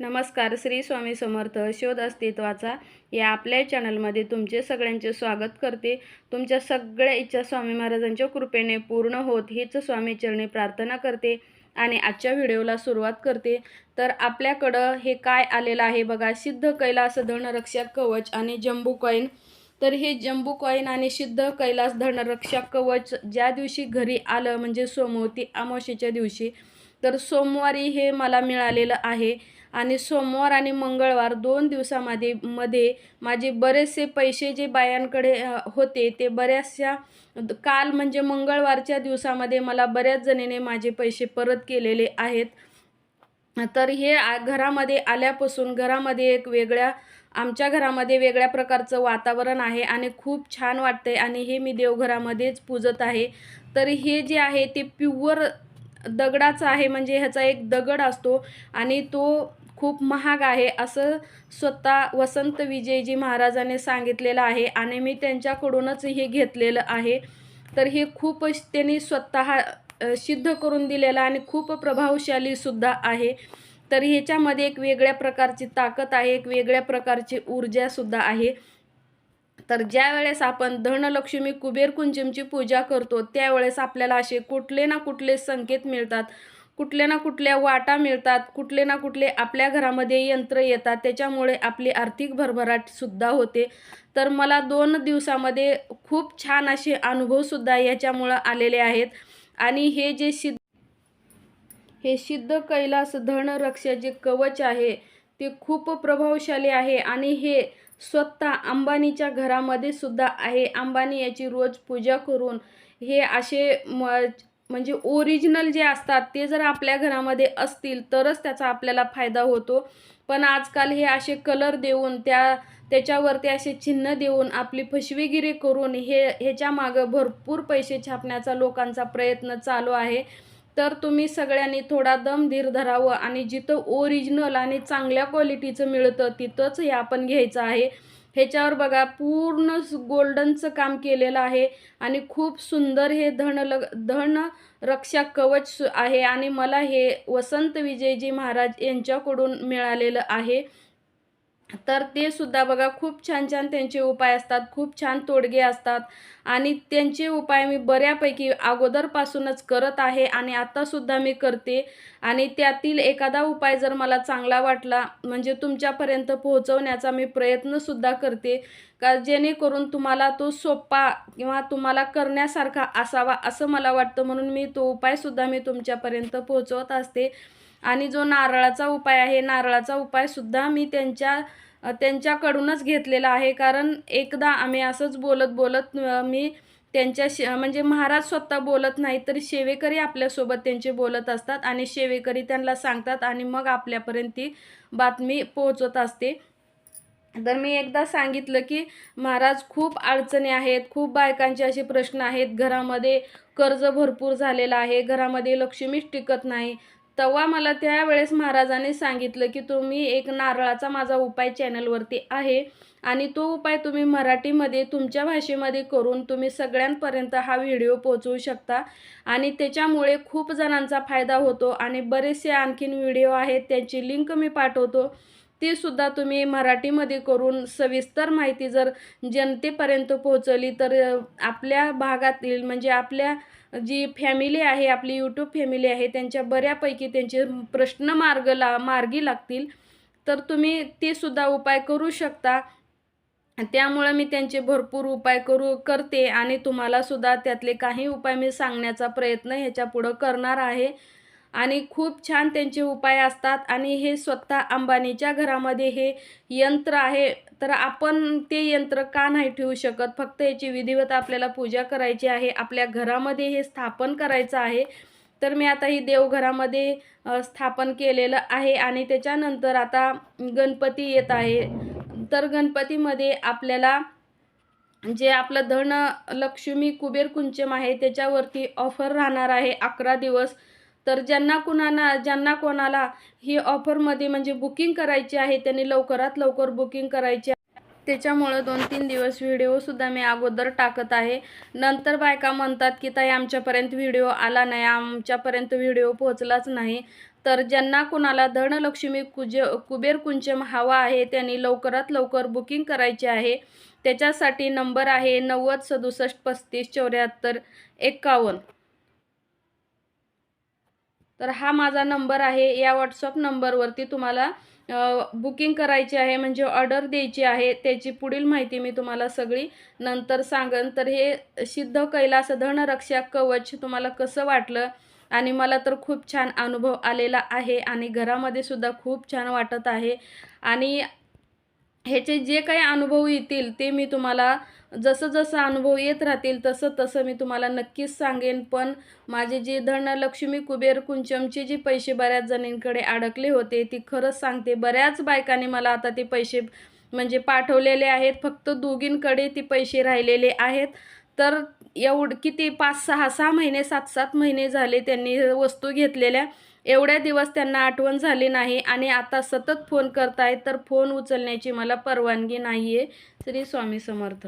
नमस्कार श्री स्वामी समर्थ शोध अस्तित्वाचा या आपल्या चॅनलमध्ये तुमचे सगळ्यांचे स्वागत करते. तुमच्या सगळ्या इच्छा स्वामी महाराजांच्या कृपेने पूर्ण होत हीच स्वामी चरणी प्रार्थना करते आणि आजच्या व्हिडिओला सुरुवात करते. तर आपल्याकडं हे काय आलेलं आहे बघा सिद्ध कैलास धनरक्षक कवच आणि जम्बू कॉईन. तर हे जम्बू कॉईन आणि सिद्ध कैलास धनरक्षक कवच ज्या दिवशी घरी आलं म्हणजे सोमवती अमावस्येच्या दिवशी तर सोमवारी हे मला मिळालेलं आहे. आणि सोमवार आणि मंगळवार दोन दिवसामध्ये मध्ये माझे बरेचसे पैसे जे बायांकडे होते ते बऱ्याचशा काल म्हणजे मंगळवारच्या दिवसामध्ये मला बऱ्याच जणीने माझे पैसे परत केलेले आहेत. तर हे आ- घरामध्ये आल्यापासून घरामध्ये एक वेगळ्या आमच्या घरामध्ये वेगळ्या प्रकारचं वातावरण आहे आणि खूप छान वाटते आणि हे मी देवघरामध्येच पूजत आहे. तर हे जे आहे ते प्युअर दगडाचं आहे म्हणजे ह्याचा एक दगड असतो आणि तो खूप महाग आहे असं स्वतः वसंत विजयजी महाराजाने सांगितलेलं आहे आणि मी त्यांच्याकडूनच हे घेतलेलं आहे. तर हे खूप त्यांनी स्वतः सिद्ध करून दिलेलं आणि खूप प्रभावशाली सुद्धा आहे. तर ह्याच्यामध्ये एक वेगळ्या प्रकारची ताकद आहे एक वेगळ्या प्रकारची ऊर्जासुद्धा आहे. तर ज्या वेळेस आपण धनलक्ष्मी कुबेर कुंजमची पूजा करतो त्यावेळेस आपल्याला असे कुठले ना कुठले संकेत मिळतात. कुठल्या ना कुठल्या वाटा मिळतात कुठले ना कुठले आपल्या घरामध्ये यंत्र येतात त्याच्यामुळे आपली आर्थिक भरभराट सुद्धा होते. तर मला दोन दिवसामध्ये खूप छान असे अनुभवसुद्धा याच्यामुळं आलेले आहेत. आणि हे जे सिद्ध हे सिद्ध कैलास धनरक्ष जे कवच आहे ते खूप प्रभावशाली आहे आणि हे स्वतः अंबानीच्या घरामध्ये सुद्धा आहे. अंबानी याची रोज पूजा करून हे असे म म्हणजे ओरिजिनल जे असतात ते जर आपल्या घरामध्ये असतील तरच त्याचा आपल्याला फायदा होतो. पण आजकाल हे असे कलर देऊन त्या त्याच्यावरती असे चिन्ह देऊन आपली फसवेगिरी करून हे ह्याच्या मागं भरपूर पैसे छापण्याचा लोकांचा प्रयत्न चालू आहे. तर तुम्ही सगळ्यांनी थोडा दम धीर धरावं आणि जिथं ओरिजिनल आणि चांगल्या क्वालिटीचं मिळतं तिथंच हे आपण घ्यायचं आहे. ह्याच्यावर बघा पूर्ण गोल्डनचं काम केलेलं आहे आणि खूप सुंदर हे धन लग धन रक्षा कवच आहे. आणि मला हे वसंत विजयजी महाराज यांच्याकडून मिळालेलं आहे. तर ते सुद्धा बघा खूप छान छान त्यांचे उपाय असतात खूप छान तोडगे असतात. आणि त्यांचे उपाय मी बऱ्यापैकी अगोदरपासूनच करत आहे आणि आत्तासुद्धा मी करते. आणि त्यातील एखादा उपाय जर मला चांगला वाटला म्हणजे तुमच्यापर्यंत पोहोचवण्याचा मी प्रयत्नसुद्धा करते. का जेणेकरून तुम्हाला तो सोपा किंवा तुम्हाला करण्यासारखा असावा असं मला वाटतं म्हणून मी तो उपायसुद्धा मी तुमच्यापर्यंत पोहोचवत असते. आणि जो नारळाचा उपाय आहे नारळाचा उपायसुद्धा मी त्यांच्या त्यांच्याकडूनच घेतलेला आहे. कारण एकदा आम्ही असंच बोलत बोलत मी त्यांच्या शे म्हणजे महाराज स्वतः बोलत नाही तर शेवेकरी आपल्यासोबत त्यांचे बोलत असतात आणि शेवेकरी त्यांना सांगतात आणि मग आपल्यापर्यंत ती बातमी पोहोचत असते. तर मी एकदा सांगितलं की महाराज खूप अडचणी आहेत खूप बायकांचे असे प्रश्न आहेत. घरामध्ये कर्ज भरपूर झालेलं आहे घरामध्ये लक्ष्मीच टिकत नाही. तेव्हा मला त्यावेळेस महाराजांनी सांगितलं की तुम्ही एक नारळाचा माझा उपाय चॅनलवरती आहे आणि तो उपाय तुम्ही मराठीमध्ये तुमच्या भाषेमध्ये करून तुम्ही सगळ्यांपर्यंत हा व्हिडिओ पोहोचवू शकता. आणि त्याच्यामुळे खूप जणांचा फायदा होतो आणि बरेचसे आणखीन व्हिडिओ आहेत त्यांची लिंक मी पाठवतो. ती सुद्धा तुम्ही मराठीमध्ये करून सविस्तर माहिती जर जनतेपर्यंत पोहोचवली तर आपल्या भागातील म्हणजे आपल्या जी फॅमिली आहे आपली यूट्यूब फॅमिली आहे त्यांच्या बऱ्यापैकी त्यांचे प्रश्न मार्ग ला मार्गी लागतील. तर तुम्ही ते सुद्धा उपाय करू शकता. त्यामुळं मी त्यांचे भरपूर उपाय करू करते आणि तुम्हाला सुद्धा त्यातले काही उपाय मी सांगण्याचा प्रयत्न ह्याच्या पुढं करणार आहे. आणि खूप छान त्यांचे उपाय असतात. आणि हे स्वतः अंबानीच्या घरामध्ये हे यंत्र आहे. तर आपण ते यंत्र का नाही ठेवू शकत? फक्त याची विधिवत आपल्याला पूजा करायची आहे. आपल्या घरामध्ये हे स्थापन करायचं आहे. तर मी आता ही देवघरामध्ये स्थापन केलेलं आहे. आणि त्याच्यानंतर आता गणपती येत आहे. तर गणपतीमध्ये आपल्याला जे आपलं धन लक्ष्मी कुबेर कुंचम आहे त्याच्यावरती ऑफर राहणार आहे. अकरा दिवस तर ज्यांना कुणाला ज्यांना कोणाला ही ऑफरमध्ये म्हणजे बुकिंग करायची आहे त्यांनी लवकरात लवकर बुकिंग करायची त्याच्यामुळं दोन तीन दिवस व्हिडिओसुद्धा मी अगोदर टाकत आहे. नंतर बायका म्हणतात की ताई आमच्यापर्यंत व्हिडिओ आला नाही आमच्यापर्यंत व्हिडिओ पोहोचलाच नाही. तर ज्यांना कुणाला धनलक्ष्मी कुज कुबेर कुंचम हवा आहे त्यांनी लवकरात लवकर बुकिंग करायची आहे. त्याच्यासाठी नंबर आहे नव्वद सदुसष्ट पस्तीस चौऱ्याहत्तर एक्कावन्न तर हा माझा नंबर आहे. या व्हॉट्सअप नंबरवरती तुम्हाला बुकिंग करायची आहे म्हणजे ऑर्डर द्यायची आहे त्याची पुढील माहिती मी तुम्हाला सगळी नंतर सांगन. तर हे सिद्ध कैलास धनरक्षा कवच तुम्हाला कसं वाटलं? आणि मला तर खूप छान अनुभव आलेला आहे आणि घरामध्ये सुद्धा खूप छान वाटत आहे. आणि ह्याचे जे काही अनुभव येतील ते मी तुम्हाला जसं जसं अनुभव येत राहतील तसं तसं मी तुम्हाला नक्कीच सांगेन. पण माझे जे धनलक्ष्मी कुबेर कुंचमचे जे पैसे बऱ्याच जणींकडे अडकले होते ती खरंच सांगते बऱ्याच बायकांनी मला आता ते पैसे म्हणजे पाठवलेले आहेत. फक्त दोघींकडे ते पैसे राहिलेले आहेत. तर एवढ किती पाच सहा सहा महिने सात सात महिने झाले त्यांनी वस्तू घेतलेल्या. एवढ्या दिवस त्यांना आठवण झाली नाही आणि आता सतत फोन करतायत तर फोन उचलण्याची मला परवानगी नाही आहे श्री स्वामी समर्थ.